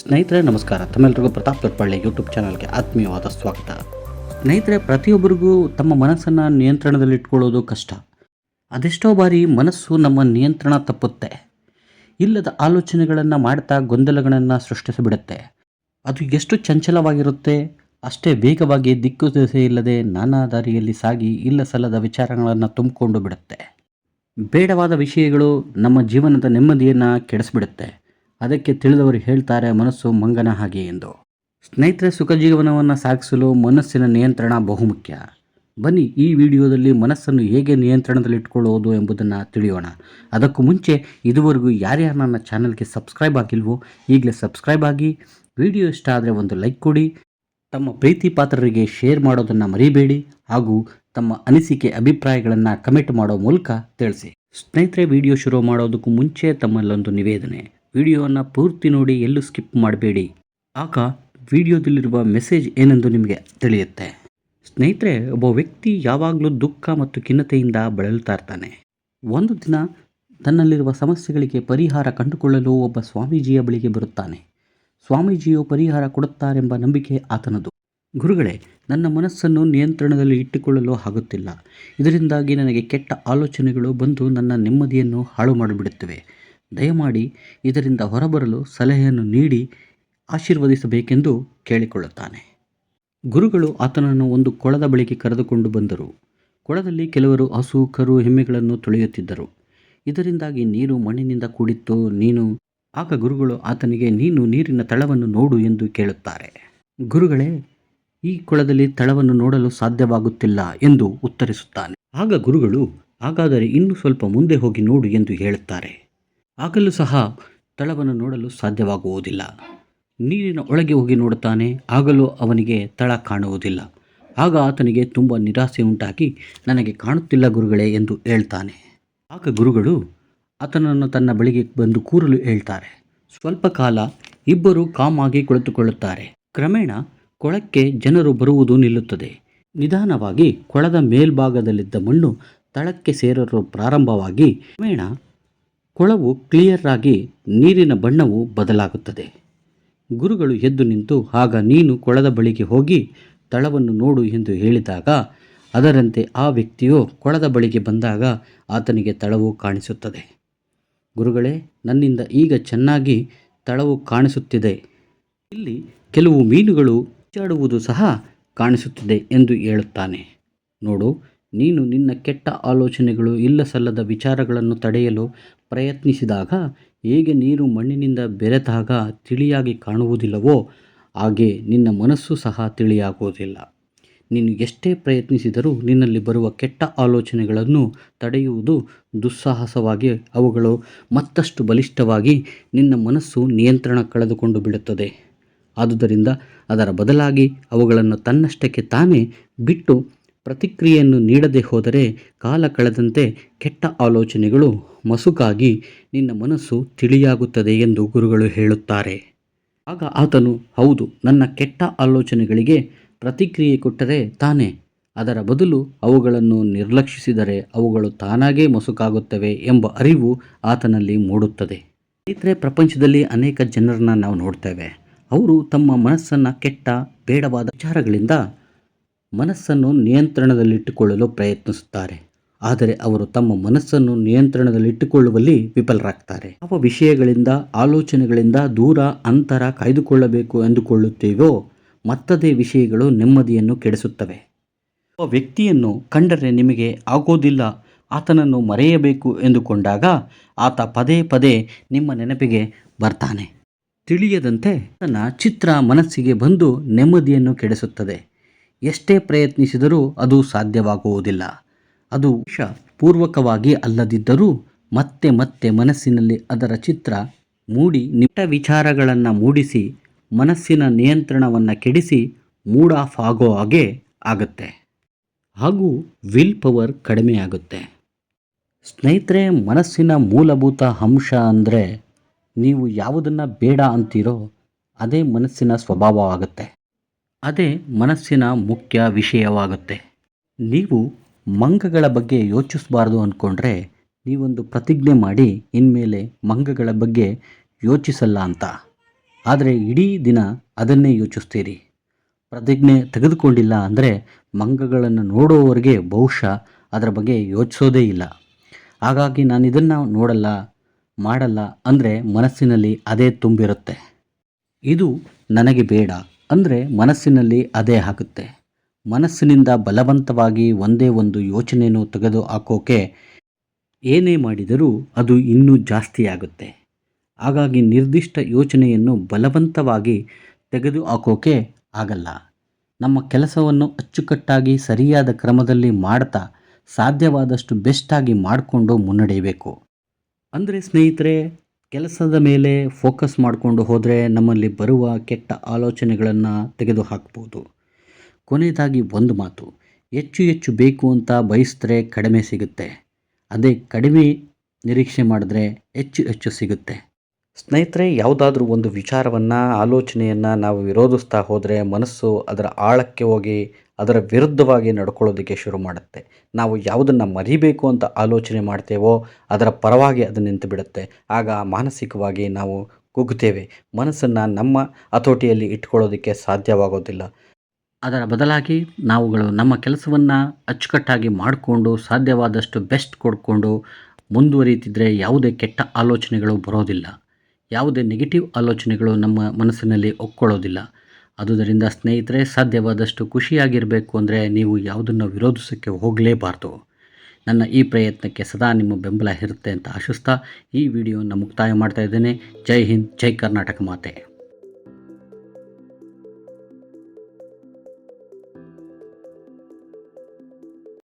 ಸ್ನೇಹಿತರೆ, ನಮಸ್ಕಾರ. ತಮ್ಮೆಲ್ಲರಿಗೂ ಪ್ರತಾಪ್ ತೊಟ್ಪಳ್ಳಿ ಯೂಟ್ಯೂಬ್ ಚಾನಲ್ಗೆ ಆತ್ಮೀಯವಾದ ಸ್ವಾಗತ. ಸ್ನೇಹಿತರೆ, ಪ್ರತಿಯೊಬ್ಬರಿಗೂ ತಮ್ಮ ಮನಸ್ಸನ್ನು ನಿಯಂತ್ರಣದಲ್ಲಿಟ್ಕೊಳ್ಳೋದು ಕಷ್ಟ. ಅದೆಷ್ಟೋ ಬಾರಿ ಮನಸ್ಸು ನಮ್ಮ ನಿಯಂತ್ರಣ ತಪ್ಪುತ್ತೆ. ಇಲ್ಲದ ಆಲೋಚನೆಗಳನ್ನು ಮಾಡ್ತಾ ಗೊಂದಲಗಳನ್ನು ಸೃಷ್ಟಿಸಿಬಿಡುತ್ತೆ. ಅದು ಎಷ್ಟು ಚಂಚಲವಾಗಿರುತ್ತೆ, ಅಷ್ಟೇ ವೇಗವಾಗಿ ದಿಕ್ಕು ದಿಸೆ ಇಲ್ಲದೆ ನಾನಾ ದಾರಿಯಲ್ಲಿ ಸಾಗಿ ಇಲ್ಲ ಸಲ್ಲದ ವಿಚಾರಗಳನ್ನು ತುಂಬಿಕೊಂಡು ಬಿಡುತ್ತೆ. ಬೇಡವಾದ ವಿಷಯಗಳು ನಮ್ಮ ಜೀವನದ ನೆಮ್ಮದಿಯನ್ನು ಕೆಡಿಸ್ಬಿಡುತ್ತೆ. ಅದಕ್ಕೆ ತಿಳಿದವರು ಹೇಳ್ತಾರೆ, ಮನಸ್ಸು ಮಂಗನ ಹಾಗೆ ಎಂದು. ಸ್ನೇಹಿತರ ಸುಖ ಜೀವನವನ್ನು ಸಾಗಿಸಲು ಮನಸ್ಸಿನ ನಿಯಂತ್ರಣ ಬಹುಮುಖ್ಯ. ಬನ್ನಿ, ಈ ವಿಡಿಯೋದಲ್ಲಿ ಮನಸ್ಸನ್ನು ಹೇಗೆ ನಿಯಂತ್ರಣದಲ್ಲಿಟ್ಕೊಳ್ಳೋದು ಎಂಬುದನ್ನು ತಿಳಿಯೋಣ. ಅದಕ್ಕೂ ಮುಂಚೆ, ಇದುವರೆಗೂ ಯಾರ್ಯಾರು ನನ್ನ ಚಾನಲ್ಗೆ ಸಬ್ಸ್ಕ್ರೈಬ್ ಆಗಿಲ್ವೋ, ಈಗಲೇ ಸಬ್ಸ್ಕ್ರೈಬ್ ಆಗಿ, ವಿಡಿಯೋ ಇಷ್ಟ ಆದರೆ ಒಂದು ಲೈಕ್ ಕೊಡಿ. ತಮ್ಮ ಪ್ರೀತಿ ಪಾತ್ರರಿಗೆ ಶೇರ್ ಮಾಡೋದನ್ನು ಮರಿಬೇಡಿ ಹಾಗೂ ತಮ್ಮ ಅನಿಸಿಕೆ, ಅಭಿಪ್ರಾಯಗಳನ್ನು ಕಮೆಂಟ್ ಮಾಡೋ ಮೂಲಕ ತಿಳಿಸಿ. ಸ್ನೇಹಿತರೆ, ವಿಡಿಯೋ ಶುರು ಮಾಡೋದಕ್ಕೂ ಮುಂಚೆ ತಮ್ಮಲ್ಲೊಂದು ನಿವೇದನೆ. ವಿಡಿಯೋವನ್ನು ಪೂರ್ತಿ ನೋಡಿ ಎಲ್ಲೂ ಸ್ಕಿಪ್ ಮಾಡಬೇಡಿ. ಆಗ ವಿಡಿಯೋದಲ್ಲಿರುವ ಮೆಸೇಜ್ ಏನೆಂದು ನಿಮಗೆ ತಿಳಿಯುತ್ತೆ. ಸ್ನೇಹಿತರೆ, ಒಬ್ಬ ವ್ಯಕ್ತಿ ಯಾವಾಗಲೂ ದುಃಖ ಮತ್ತು ಖಿನ್ನತೆಯಿಂದ ಬಳಲುತ್ತಾ ಇರ್ತಾನೆ. ಒಂದು ದಿನ ತನ್ನಲ್ಲಿರುವ ಸಮಸ್ಯೆಗಳಿಗೆ ಪರಿಹಾರ ಕಂಡುಕೊಳ್ಳಲು ಒಬ್ಬ ಸ್ವಾಮೀಜಿಯ ಬಳಿಗೆ ಬರುತ್ತಾನೆ. ಸ್ವಾಮೀಜಿಯು ಪರಿಹಾರ ಕೊಡುತ್ತಾರೆಂಬ ನಂಬಿಕೆ ಆತನದು. ಗುರುಗಳೇ, ನನ್ನ ಮನಸ್ಸನ್ನು ನಿಯಂತ್ರಣದಲ್ಲಿ ಇಟ್ಟುಕೊಳ್ಳಲು ಆಗುತ್ತಿಲ್ಲ. ಇದರಿಂದಾಗಿ ನನಗೆ ಕೆಟ್ಟ ಆಲೋಚನೆಗಳು ಬಂದು ನನ್ನ ನೆಮ್ಮದಿಯನ್ನು ಹಾಳು ಮಾಡಿಬಿಡುತ್ತವೆ. ದಯಮಾಡಿ ಇದರಿಂದ ಹೊರಬರಲು ಸಲಹೆಯನ್ನು ನೀಡಿ ಆಶೀರ್ವದಿಸಬೇಕೆಂದು ಕೇಳಿಕೊಳ್ಳುತ್ತಾನೆ. ಗುರುಗಳು ಆತನನ್ನು ಒಂದು ಕೊಳದ ಬಳಿಗೆ ಕರೆದುಕೊಂಡು ಬಂದರು. ಕೊಳದಲ್ಲಿ ಕೆಲವರು ಹಸು, ಕರು ಎಮ್ಮೆಗಳನ್ನು ತೊಳೆಯುತ್ತಿದ್ದರು. ಇದರಿಂದಾಗಿ ನೀರು ಮಣ್ಣಿನಿಂದ ಕೂಡಿತ್ತು. ನೀನು, ಆಗ ಗುರುಗಳು ಆತನಿಗೆ, ನೀನು ನೀರಿನ ತಳವನ್ನು ನೋಡು ಎಂದು ಕೇಳುತ್ತಾರೆ. ಗುರುಗಳೇ, ಈ ಕೊಳದಲ್ಲಿ ತಳವನ್ನು ನೋಡಲು ಸಾಧ್ಯವಾಗುತ್ತಿಲ್ಲ ಎಂದು ಉತ್ತರಿಸುತ್ತಾನೆ. ಆಗ ಗುರುಗಳು, ಹಾಗಾದರೆ ಇನ್ನು ಸ್ವಲ್ಪ ಮುಂದೆ ಹೋಗಿ ನೋಡು ಎಂದು ಹೇಳುತ್ತಾರೆ. ಆಗಲೂ ಸಹ ತಳವನ್ನು ನೋಡಲು ಸಾಧ್ಯವಾಗುವುದಿಲ್ಲ. ನೀರಿನ ಒಳಗೆ ಹೋಗಿ ನೋಡುತ್ತಾನೆ, ಆಗಲೂ ಅವನಿಗೆ ತಳ ಕಾಣುವುದಿಲ್ಲ. ಆಗ ಆತನಿಗೆ ತುಂಬ ನಿರಾಸೆ ಉಂಟಾಗಿ, ನನಗೆ ಕಾಣುತ್ತಿಲ್ಲ ಗುರುಗಳೇ ಎಂದು ಹೇಳ್ತಾನೆ. ಆಗ ಗುರುಗಳು ಆತನನ್ನು ತನ್ನ ಬಳಿಗೆ ಬಂದು ಕೂರಲು ಹೇಳ್ತಾರೆ. ಸ್ವಲ್ಪ ಕಾಲ ಇಬ್ಬರು ಕಾಮಾಗಿ ಕುಳಿತುಕೊಳ್ಳುತ್ತಾರೆ. ಕ್ರಮೇಣ ಕೊಳಕ್ಕೆ ಜನರು ಬರುವುದು ನಿಲ್ಲುತ್ತದೆ. ನಿಧಾನವಾಗಿ ಕೊಳದ ಮೇಲ್ಭಾಗದಲ್ಲಿದ್ದ ಮಣ್ಣು ತಳಕ್ಕೆ ಸೇರಲು ಪ್ರಾರಂಭವಾಗಿ, ಕ್ರಮೇಣ ಕೊಳವು ಕ್ಲಿಯರ್ ಆಗಿ ನೀರಿನ ಬಣ್ಣವು ಬದಲಾಗುತ್ತದೆ. ಗುರುಗಳು ಎದ್ದು ನಿಂತು, ಆಗ ನೀನು ಕೊಳದ ಬಳಿಗೆ ಹೋಗಿ ತಳವನ್ನು ನೋಡು ಎಂದು ಹೇಳಿದಾಗ, ಅದರಂತೆ ಆ ವ್ಯಕ್ತಿಯು ಕೊಳದ ಬಳಿಗೆ ಬಂದಾಗ ಆತನಿಗೆ ತಳವು ಕಾಣಿಸುತ್ತದೆ. ಗುರುಗಳೇ, ನನ್ನಿಂದ ಈಗ ಚೆನ್ನಾಗಿ ತಳವು ಕಾಣಿಸುತ್ತಿದೆ. ಇಲ್ಲಿ ಕೆಲವು ಮೀನುಗಳು ಚಾಡುವುದು ಸಹ ಕಾಣಿಸುತ್ತಿದೆ ಎಂದು ಹೇಳುತ್ತಾನೆ. ನೋಡು, ನೀನು ನಿನ್ನ ಕೆಟ್ಟ ಆಲೋಚನೆಗಳು ಇಲ್ಲಸಲ್ಲದ ವಿಚಾರಗಳನ್ನು ತಡೆಯಲು ಪ್ರಯತ್ನಿಸಿದಾಗ ಹೇಗೆ ನೀರು ಮಣ್ಣಿನಿಂದ ಬೆರೆತಾಗ ತಿಳಿಯಾಗಿ ಕಾಣುವುದಿಲ್ಲವೋ ಹಾಗೆ ನಿನ್ನ ಮನಸ್ಸು ಸಹ ತಿಳಿಯಾಗುವುದಿಲ್ಲ. ನೀನು ಎಷ್ಟೇ ಪ್ರಯತ್ನಿಸಿದರೂ ನಿನ್ನಲ್ಲಿ ಬರುವ ಕೆಟ್ಟ ಆಲೋಚನೆಗಳನ್ನು ತಡೆಯುವುದು ದುಸ್ಸಾಹಸವಾಗಿ, ಅವುಗಳು ಮತ್ತಷ್ಟು ಬಲಿಷ್ಠವಾಗಿ ನಿನ್ನ ಮನಸ್ಸು ನಿಯಂತ್ರಣ ಕಳೆದುಕೊಂಡು ಬಿಡುತ್ತದೆ. ಆದುದರಿಂದ ಅದರ ಬದಲಾಗಿ ಅವುಗಳನ್ನು ತನ್ನಷ್ಟಕ್ಕೆ ತಾನೇ ಬಿಟ್ಟು ಪ್ರತಿಕ್ರಿಯೆಯನ್ನು ನೀಡದೆ ಹೋದರೆ ಕಾಲ ಕಳೆದಂತೆ ಕೆಟ್ಟ ಆಲೋಚನೆಗಳು ಮಸುಕಾಗಿ ನಿನ್ನ ಮನಸ್ಸು ತಿಳಿಯಾಗುತ್ತದೆ ಎಂದು ಗುರುಗಳು ಹೇಳುತ್ತಾರೆ. ಆಗ ಆತನು, ಹೌದು, ನನ್ನ ಕೆಟ್ಟ ಆಲೋಚನೆಗಳಿಗೆ ಪ್ರತಿಕ್ರಿಯೆ ಕೊಟ್ಟರೆ ತಾನೇ. ಅದರ ಬದಲು ಅವುಗಳನ್ನು ನಿರ್ಲಕ್ಷಿಸಿದರೆ ಅವುಗಳು ತಾನಾಗೇ ಮಸುಕಾಗುತ್ತವೆ ಎಂಬ ಅರಿವು ಆತನಲ್ಲಿ ಮೂಡುತ್ತದೆ. ಸ್ನೇಹಿತರೆ, ಪ್ರಪಂಚದಲ್ಲಿ ಅನೇಕ ಜನರನ್ನ ನಾವು ನೋಡ್ತೇವೆ. ಅವರು ತಮ್ಮ ಮನಸ್ಸನ್ನು ಕೆಟ್ಟ, ಬೇಡವಾದ ವಿಚಾರಗಳಿಂದ ಮನಸ್ಸನ್ನು ನಿಯಂತ್ರಣದಲ್ಲಿಟ್ಟುಕೊಳ್ಳಲು ಪ್ರಯತ್ನಿಸುತ್ತಾರೆ. ಆದರೆ ಅವರು ತಮ್ಮ ಮನಸ್ಸನ್ನು ನಿಯಂತ್ರಣದಲ್ಲಿಟ್ಟುಕೊಳ್ಳುವಲ್ಲಿ ವಿಫಲರಾಗ್ತಾರೆ. ಯಾವ ವಿಷಯಗಳಿಂದ, ಆಲೋಚನೆಗಳಿಂದ ದೂರ, ಅಂತರ ಕಾಯ್ದುಕೊಳ್ಳಬೇಕು ಎಂದುಕೊಳ್ಳುತ್ತೇವೋ ಮತ್ತದೇ ವಿಷಯಗಳು ನೆಮ್ಮದಿಯನ್ನು ಕೆಡಿಸುತ್ತವೆ. ಒಬ್ಬ ವ್ಯಕ್ತಿಯನ್ನು ಕಂಡರೆ ನಿಮಗೆ ಆಗೋದಿಲ್ಲ, ಆತನನ್ನು ಮರೆಯಬೇಕು ಎಂದುಕೊಂಡಾಗ ಆತ ಪದೇ ಪದೇ ನಿಮ್ಮ ನೆನಪಿಗೆ ಬರ್ತಾನೆ. ತಿಳಿಯದಂತೆ ತನ್ನ ಚಿತ್ರ ಮನಸ್ಸಿಗೆ ಬಂದು ನೆಮ್ಮದಿಯನ್ನು ಕೆಡಿಸುತ್ತದೆ. ಎಷ್ಟೇ ಪ್ರಯತ್ನಿಸಿದರೂ ಅದು ಸಾಧ್ಯವಾಗುವುದಿಲ್ಲ. ಅದು ಪೂರ್ವಕವಾಗಿ ಅಲ್ಲದಿದ್ದರೂ ಮತ್ತೆ ಮತ್ತೆ ಮನಸ್ಸಿನಲ್ಲಿ ಅದರ ಚಿತ್ರ ಮೂಡಿ ನಿಟ್ಟ ವಿಚಾರಗಳನ್ನು ಮೂಡಿಸಿ, ಮನಸ್ಸಿನ ನಿಯಂತ್ರಣವನ್ನು ಕೆಡಿಸಿ ಮೂಡ್ ಆಫ್ ಆಗೋ ಹಾಗೆ ಆಗುತ್ತೆ. ಹಾಗೂ ವಿಲ್ ಪವರ್ ಕಡಿಮೆಯಾಗುತ್ತೆ ಸ್ನೇಹಿತರೆ, ಮನಸ್ಸಿನ ಮೂಲಭೂತ ಅಂಶ ಅಂದರೆ ನೀವು ಯಾವುದನ್ನು ಬೇಡ ಅಂತೀರೋ ಅದೇ ಮನಸ್ಸಿನ ಸ್ವಭಾವವಾಗುತ್ತೆ ಅದೇ ಮನಸ್ಸಿನ ಮುಖ್ಯ ವಿಷಯವಾಗುತ್ತೆ. ನೀವು ಮಂಗಗಳ ಬಗ್ಗೆ ಯೋಚಿಸಬಾರ್ದು ಅಂದ್ಕೊಂಡ್ರೆ ನೀವೊಂದು ಪ್ರತಿಜ್ಞೆ ಮಾಡಿ ಇನ್ಮೇಲೆ ಮಂಗಗಳ ಬಗ್ಗೆ ಯೋಚಿಸಲ್ಲ ಅಂತ. ಆದರೆ ಇಡೀ ದಿನ ಅದನ್ನೇ ಯೋಚಿಸ್ತೀರಿ. ಪ್ರತಿಜ್ಞೆ ತೆಗೆದುಕೊಂಡಿಲ್ಲ ಅಂದರೆ ಮಂಗಗಳನ್ನು ನೋಡುವವರೆಗೆ ಬಹುಶಃ ಅದರ ಬಗ್ಗೆ ಯೋಚಿಸೋದೇ ಇಲ್ಲ. ಹಾಗಾಗಿ ನಾನು ಇದನ್ನು ನೋಡಲ್ಲ, ಮಾಡಲ್ಲ ಅಂದರೆ ಮನಸ್ಸಿನಲ್ಲಿ ಅದೇ ತುಂಬಿರುತ್ತೆ. ಇದು ನನಗೆ ಬೇಡ ಅಂದರೆ ಮನಸ್ಸಿನಲ್ಲಿ ಅದೇ ಆಗುತ್ತೆ ಮನಸ್ಸಿನಿಂದ ಬಲವಂತವಾಗಿ ಒಂದೇ ಒಂದು ಯೋಚನೆಯನ್ನು ತೆಗೆದು ಹಾಕೋಕೆ ಏನೇ ಮಾಡಿದರೂ ಅದು ಇನ್ನೂ ಜಾಸ್ತಿ ಆಗುತ್ತೆ. ಹಾಗಾಗಿ ನಿರ್ದಿಷ್ಟ ಯೋಚನೆಯನ್ನು ಬಲವಂತವಾಗಿ ತೆಗೆದು ಹಾಕೋಕೆ ಆಗಲ್ಲ. ನಮ್ಮ ಕೆಲಸವನ್ನು ಅಚ್ಚುಕಟ್ಟಾಗಿ ಸರಿಯಾದ ಕ್ರಮದಲ್ಲಿ ಮಾಡ್ತಾ ಸಾಧ್ಯವಾದಷ್ಟು ಬೆಸ್ಟಾಗಿ ಮಾಡಿಕೊಂಡು ಮುನ್ನಡೆಯಬೇಕು. ಅಂದರೆ ಸ್ನೇಹಿತರೆ, ಕೆಲಸದ ಮೇಲೆ ಫೋಕಸ್ ಮಾಡಿಕೊಂಡು ಹೋದರೆ ನಮ್ಮಲ್ಲಿ ಬರುವ ಕೆಟ್ಟ ಆಲೋಚನೆಗಳನ್ನು ತೆಗೆದು ಹಾಕ್ಬೋದು ಕೊನೆಯದಾಗಿ ಒಂದು ಮಾತು, ಹೆಚ್ಚು ಹೆಚ್ಚು ಬೇಕು ಅಂತ ಬಯಸಿದ್ರೆ ಕಡಿಮೆ ಸಿಗುತ್ತೆ. ಅದೇ ಕಡಿಮೆ ನಿರೀಕ್ಷೆ ಮಾಡಿದ್ರೆ ಹೆಚ್ಚು ಹೆಚ್ಚು ಸಿಗುತ್ತೆ. ಸ್ನೇಹಿತರೆ, ಯಾವುದಾದ್ರೂ ಒಂದು ವಿಚಾರವನ್ನು, ಆಲೋಚನೆಯನ್ನು ನಾವು ವಿರೋಧಿಸ್ತಾ ಹೋದರೆ ಮನಸ್ಸು ಅದರ ಆಳಕ್ಕೆ ಹೋಗಿ ಅದರ ವಿರುದ್ಧವಾಗಿ ನಡ್ಕೊಳ್ಳೋದಕ್ಕೆ ಶುರು ಮಾಡುತ್ತೆ. ನಾವು ಯಾವುದನ್ನು ಮರಿಬೇಕು ಅಂತ ಆಲೋಚನೆ ಮಾಡ್ತೇವೋ, ಅದರ ಪರವಾಗಿ ಅದು ನಿಂತು ಬಿಡುತ್ತೆ. ಆಗ ಮಾನಸಿಕವಾಗಿ ನಾವು ಕುಗ್ತೇವೆ. ಮನಸ್ಸನ್ನು ನಮ್ಮ ಹತೋಟಿಯಲ್ಲಿ ಇಟ್ಕೊಳ್ಳೋದಕ್ಕೆ ಸಾಧ್ಯವಾಗೋದಿಲ್ಲ. ಅದರ ಬದಲಾಗಿ ನಾವುಗಳು ನಮ್ಮ ಕೆಲಸವನ್ನು ಅಚ್ಚುಕಟ್ಟಾಗಿ ಮಾಡಿಕೊಂಡು ಸಾಧ್ಯವಾದಷ್ಟು ಬೆಸ್ಟ್ ಕೊಡ್ಕೊಂಡು ಮುಂದುವರಿತಿದ್ರೆ ಯಾವುದೇ ಕೆಟ್ಟ ಆಲೋಚನೆಗಳು ಬರೋದಿಲ್ಲ. ಯಾವುದೇ ನೆಗೆಟಿವ್ ಆಲೋಚನೆಗಳು ನಮ್ಮ ಮನಸ್ಸಿನಲ್ಲಿ ಒಕ್ಕೊಳ್ಳೋದಿಲ್ಲ ಆದುದರಿಂದ ಸ್ನೇಹಿತರೆ, ಸಾಧ್ಯವಾದಷ್ಟು ಖುಷಿಯಾಗಿರಬೇಕು ಅಂದರೆ ನೀವು ಯಾವುದನ್ನು ವಿರೋಧಿಸೋಕ್ಕೆ ಹೋಗಲೇಬಾರ್ದು. ನನ್ನ ಈ ಪ್ರಯತ್ನಕ್ಕೆ ಸದಾ ನಿಮ್ಮ ಬೆಂಬಲ ಇರುತ್ತೆ ಅಂತ ಆಶಿಸ್ತಾ ಈ ವಿಡಿಯೋನ ಮುಕ್ತಾಯ ಮಾಡ್ತಾ ಇದ್ದೇನೆ. ಜೈ ಹಿಂದ್, ಜೈ ಕರ್ನಾಟಕ ಮಾತೆ.